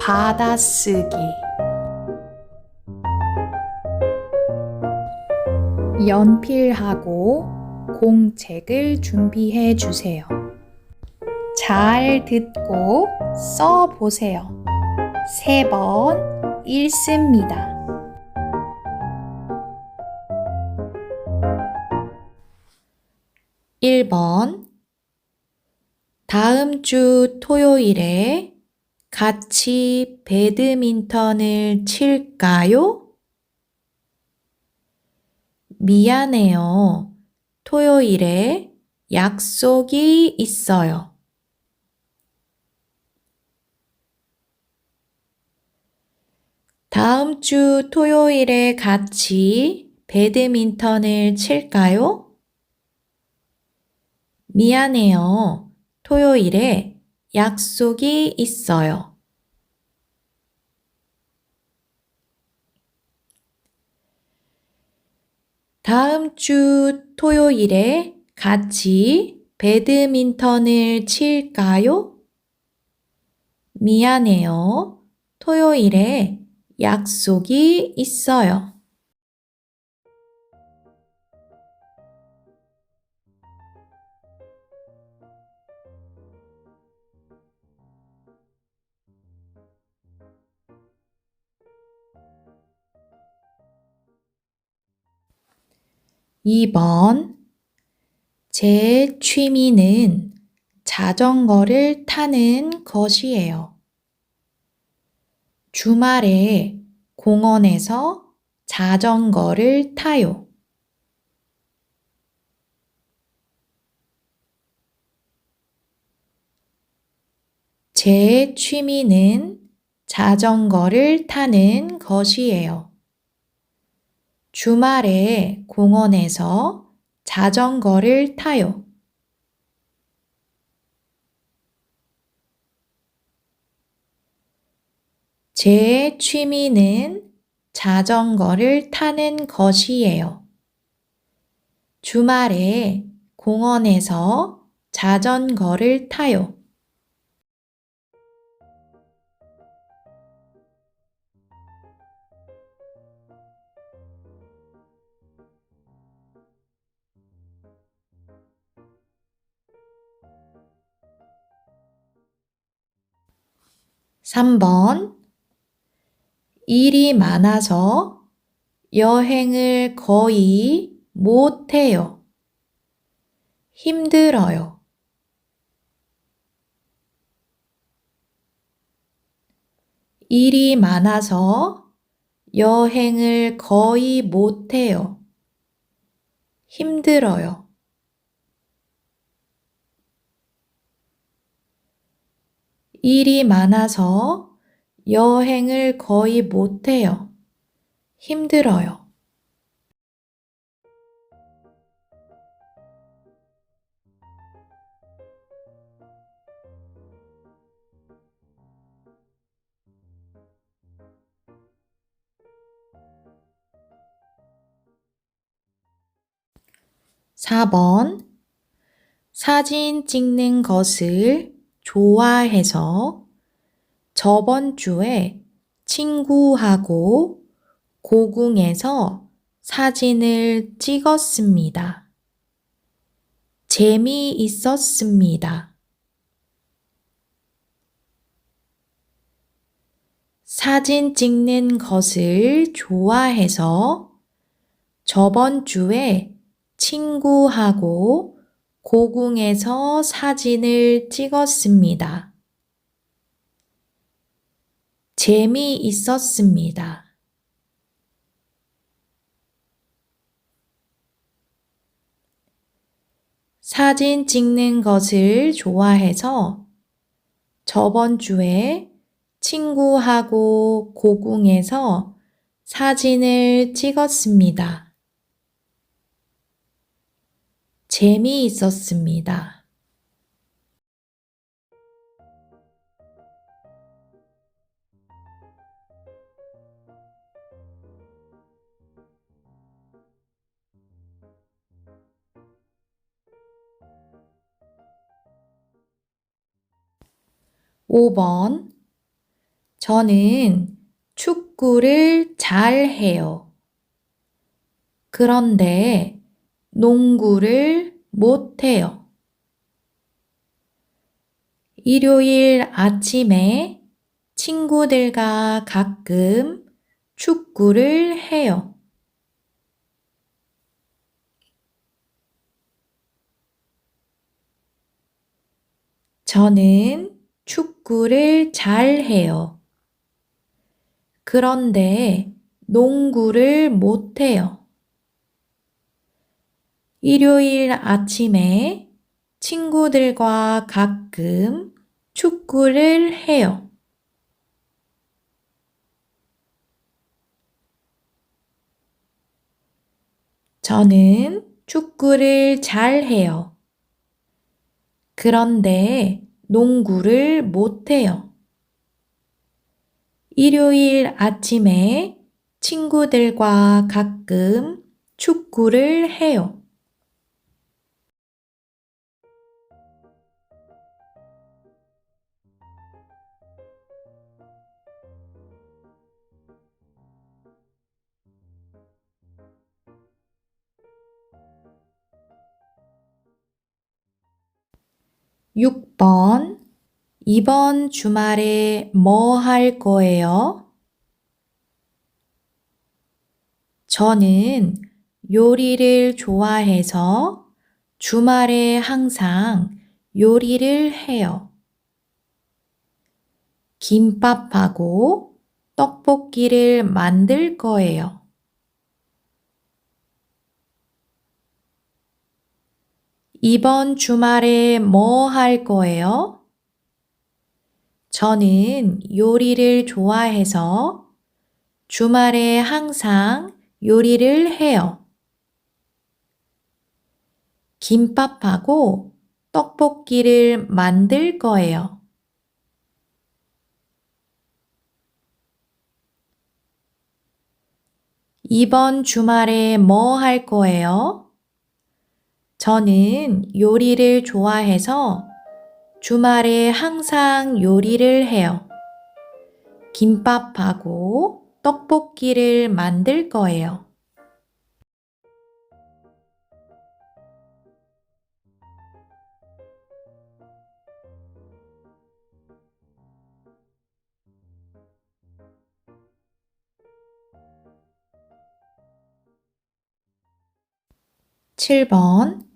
받아쓰기 연필하고 공책을 준비해 주세요. 잘 듣고 써 보세요. 세 번 읽습니다. 일 번 다음 주 토요일에 같이 배드민턴을 칠까요? 미안해요. 토요일에 약속이 있어요. 다음 주 토요일에 같이 배드민턴을 칠까요? 미안해요. 토요일에 약속이 있어요. 다음 주 토요일에 같이 배드민턴을 칠까요? 미안해요. 토요일에 약속이 있어요. 이번제 취미는 자전거를 타는 것이에요. 주말에 공원에서 자전거를 타요. 제 취미는 자전거를 타는 것이에요. 주말에 공원에서 자전거를 타요. 제 취미는 자전거를 타는 것이에요. 주말에 공원에서 자전거를 타요. 3번 일이 많아서 여행을 거의 못 해요. 힘들어요. 일이 많아서 여행을 거의 못 해요. 힘들어요. 일이 많아서 여행을 거의 못 해요. 힘들어요. (4번) 사진 찍는 것을 좋아해서 저번 주에 친구하고 고궁에서 사진을 찍었습니다. 재미있었습니다. 사진 찍는 것을 좋아해서 저번 주에 친구하고 고궁에서 사진을 찍었습니다. 재미있었습니다. 사진 찍는 것을 좋아해서 저번 주에 친구하고 고궁에서 사진을 찍었습니다. 재미있었습니다. (5번) 저는 축구를 잘 해요. 그런데 농구를 못 해요. 일요일 아침에 친구들과 가끔 축구를 해요. 저는 축구를 잘 해요. 그런데 농구를 못 해요. 일요일 아침에 친구들과 가끔 축구를 해요. 저는 축구를 잘 해요. 그런데 농구를 못 해요. 일요일 아침에 친구들과 가끔 축구를 해요. 6번 이번 주말에 뭐 할 거예요? 저는 요리를 좋아해서 주말에 항상 요리를 해요. 김밥하고 떡볶이를 만들 거예요. 이번 주말에 뭐 할 거예요? 저는 요리를 좋아해서 주말에 항상 요리를 해요. 김밥하고 떡볶이를 만들 거예요. 이번 주말에 뭐 할 거예요? 저는 요리를 좋아해서 주말에 항상 요리를 해요. 김밥하고 떡볶이를 만들 거예요. 칠번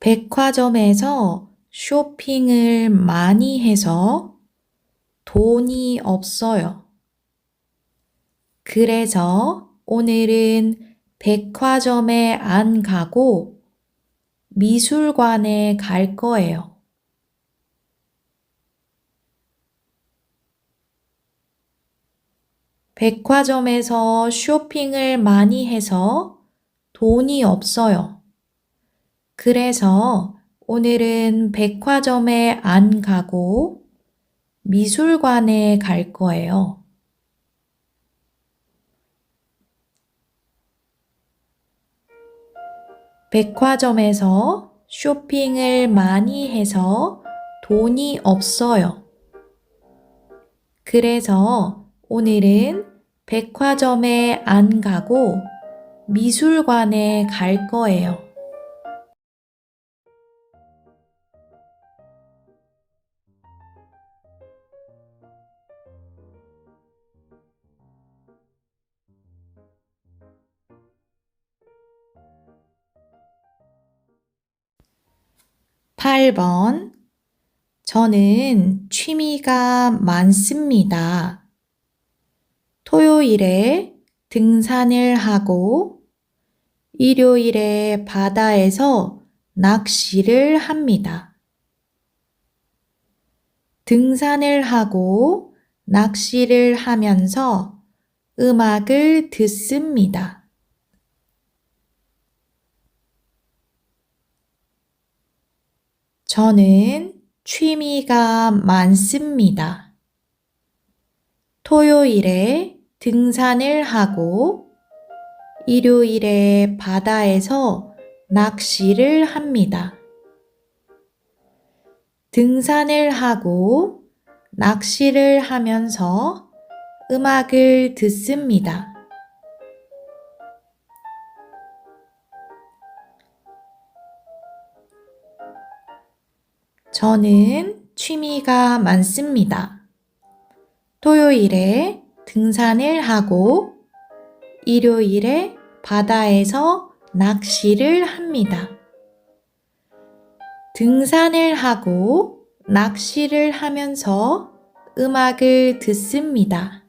백화점에서 쇼핑을 많이 해서 돈이 없어요. 그래서 오늘은 백화점에 안 가고 미술관에 갈 거예요. 백화점에서 쇼핑을 많이 해서 돈이 없어요. 그래서 오늘은 백화점에 안 가고 미술관에 갈 거예요. 백화점에서 쇼핑을 많이 해서 돈이 없어요. 그래서 오늘은 백화점에 안 가고 미술관에 갈 거예요. 8번. 저는 취미가 많습니다. 토요일에 등산을 하고 일요일에 바다에서 낚시를 합니다. 등산을 하고 낚시를 하면서 음악을 듣습니다. 저는 취미가 많습니다. 토요일에 등산을 하고 일요일에 바다에서 낚시를 합니다. 등산을 하고 낚시를 하면서 음악을 듣습니다. 저는 취미가 많습니다. 토요일에 등산을 하고 일요일에 바다에서 낚시를 합니다. 등산을 하고 낚시를 하면서 음악을 듣습니다.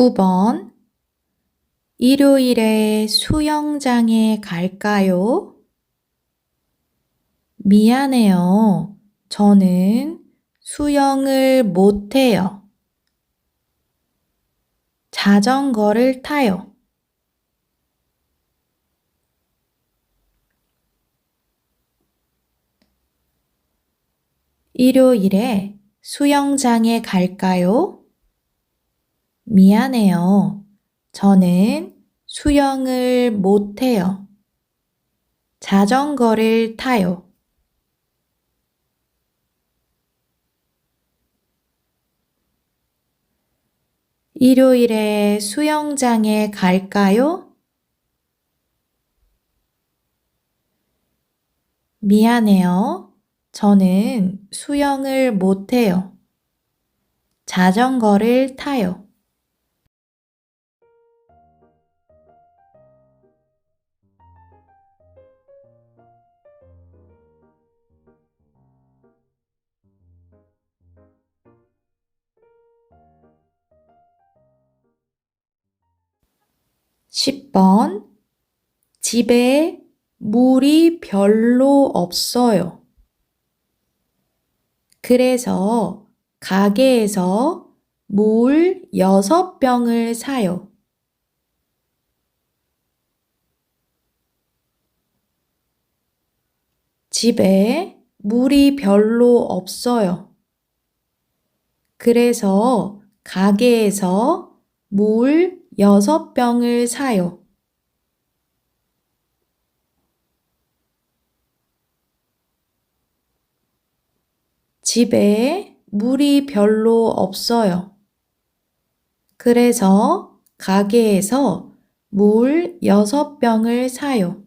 9번 일요일에 수영장에 갈까요? 미안해요. 저는 수영을 못해요. 자전거를 타요. 일요일에 수영장에 갈까요? 미안해요. 저는 수영을 못해요. 자전거를 타요. 일요일에 수영장에 갈까요? 미안해요. 저는 수영을 못해요. 자전거를 타요. 10번 집에 물이 별로 없어요. 그래서 가게에서 물 6병을 사요. 집에 물이 별로 없어요. 그래서 가게에서 물 6병을 사요. 집에 물이 별로 없어요. 그래서 가게에서 물 6병을 사요.